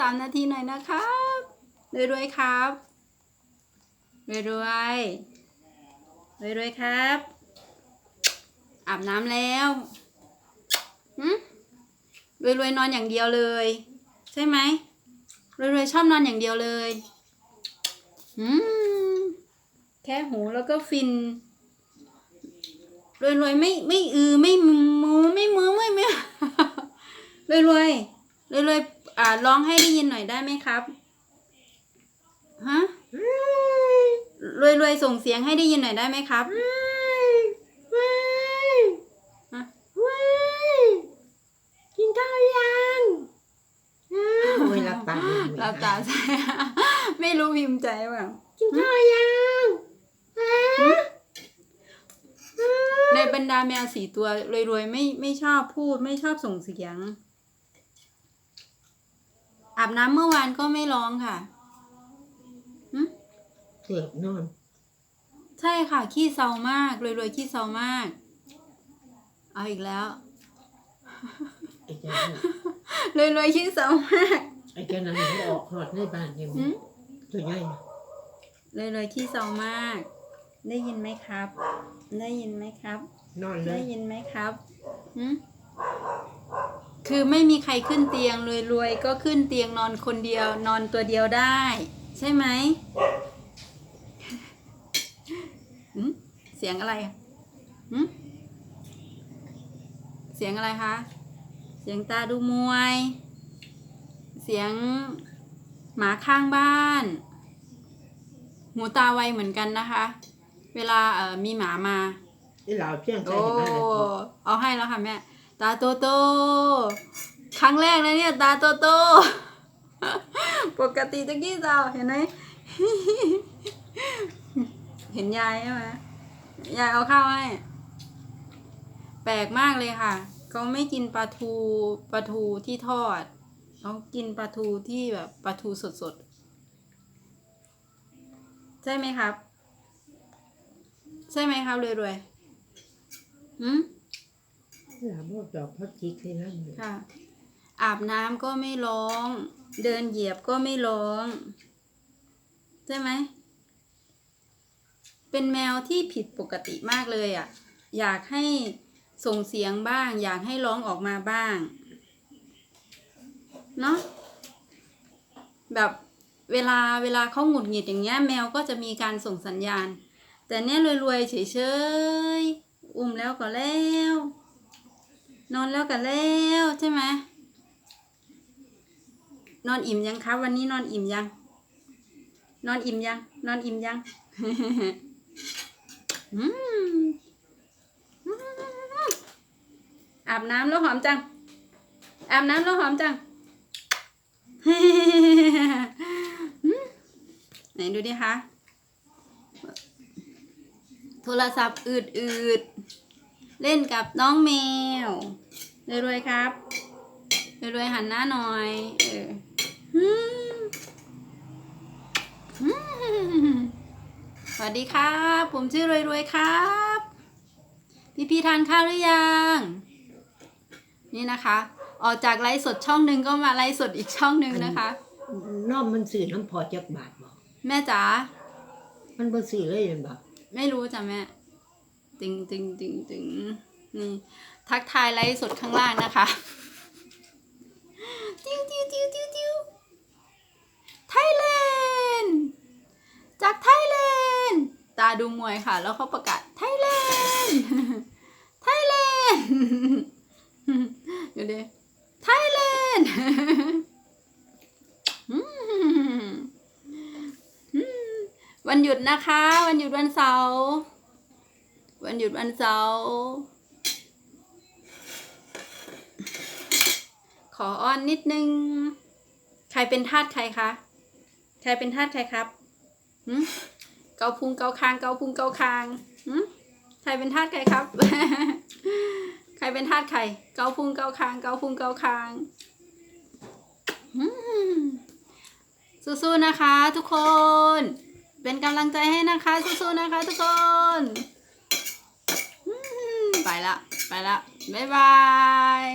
สามนาทีหน่อยนะครับรวยๆครับรวยๆรวยๆครับ อาบน้ำแล้วหืมรวยๆนอนอย่างเดียวเลย ใช่ไหมรวยๆชอบนอนอย่างเดียวเลยอืมแค่หูแล้วก็ฟินรวยๆไม่ไม่อือไม่มูไม่มือไม่ไม่รวยๆรวยๆ อ่าร้องให้ได้ยินหน่อยได้ไหมครับฮะรวยๆส่งเสียงให้ได้ยินหน่อยได้ไหมครับฮะกินข้าวยังโอ้ยหลับตาดูหลับตาใช่ไม่รู้พิมพ์ใจเปล่ากินข้าวยังฮะในบรรดาแมวสี่ตัวรวยๆไม่ไม่ชอบพูดไม่ชอบส่งเสียง อาบน้ำเมื่อวานก็ไม่ร้องค่ะหึเกือบนอน ใช่ค่ะ ขี้เศร้ามากรวยๆขี้เศร้ามาก เอาอีกแล้วไอ้เจ้านั่นรวยๆขี้เศร้ามากไอ้เจ้านั้นมันออกหอดในบ้านยังหืมตัวใหญ่รวยๆขี้เศร้ามาก ได้ยินไหมครับ ได้ยินไหมครับ นอนเลได้ยยินไหมครับหืม คือไม่มีใครขึ้นเตียงเลยรวยๆก็ขึ้นเตียงนอนคนเดียวนอนตัวเดียวได้ ใช่ไหมหืมเสียงอะไรหืมเสียงอะไรคะ เสียงตาดูมวย เสียงหมาข้างบ้าน หูตาไวเหมือนกันนะคะ เวลาเอ่อมีหมามาไอ้เหล่าเพียงใจโอ้เห็นไหมล่ะเอาให้แล้วค่ะแม่ ตาโตโต ครั้งแรกนะเนี่ยตาโตโต ปกติตะกี้เจ้าเห็นไหม เห็นยายใช่ไหมยายเอาข้าวให้ แปลกมากเลยค่ะ เขาไม่กินปลาทูปลาทูที่ทอดเขากินปลาทูที่แบบปลาทูสดๆ ใช่ไหมครับ ใช่ไหมครับรวยๆหืม เหล่าบอกดอกพักจิกให้นั่นเลยค่ะ อาบน้ำก็ไม่ร้อง เดินเหยียบก็ไม่ร้อง ใช่ไหม เป็นแมวที่ผิดปกติมากเลยอะ่ะ อยากให้ส่งเสียงบ้าง อยากให้ร้องออกมาบ้าง เนาะแบบเวลาเวลาเขาหงุดหงิดอย่างเงี้ย แมวก็จะมีการส่งสัญญาณ แต่เนี้ยรวยๆเฉยๆ อุ้มแล้วก็แล้ว นอนแล้วกันแล้วใช่ไหมนอนอิ่มยังครับ วันนี้นอนอิ่มยัง นอนอิ่มยัง นอนอิ่มยังอาบน้ำแล้วหอมจัง อาบน้ำแล้วหอมจัง ไหนดูดิคะ โทรศัพท์อืดอืดๆเล่นกับน้องแมว รวยๆครับรวยๆหันหน้าหน่อย เอออืมอืมสวัสดีครับ ผมชื่อรวยๆครับ พี่พี่ๆทานข้าวหรือยัง นี่นะคะ ออกจากไลฟ์สดช่องหนึ่งก็มาไลฟ์สดอีกช่องหนึ่งนะคะน้อมมันสื่อน้ำพอจักบาทบอกแม่จ๋า มันบ่สื่อเลยเห็นบอกไม่รู้จ้ะแม่ติงติงติงติง นี่ ทักทายไลฟ์สดข้างล่างนะคะติ้วติ้วติ้วติ้วติ้วไทยแลนด์จากไทยแลนด์ตาดูมวยค่ะ แล้วเขาประกาศไทยแลนด์ไทยแลนด์อยู่ดิไทยแลนด์วันหยุดนะคะ วันหยุดวันเสาร์วันหยุดวันเสาร์ ขออ้อนนิดนึง ใครเป็นทาสใครคะ ใครเป็นทาสใครครับหืมเกาพุงเกาคางเกาพุงเกาคางหืมใครเป็นทาสใครครับ ใครเป็นทาสใคร เกาพุงเกาคางเกาพุงเกาคางหืมสู้ๆนะคะ ทุกคน เป็นกำลังใจให้นะคะสู้ๆนะคะ ทุกคนไปละ ไปละ บ๊ายบาย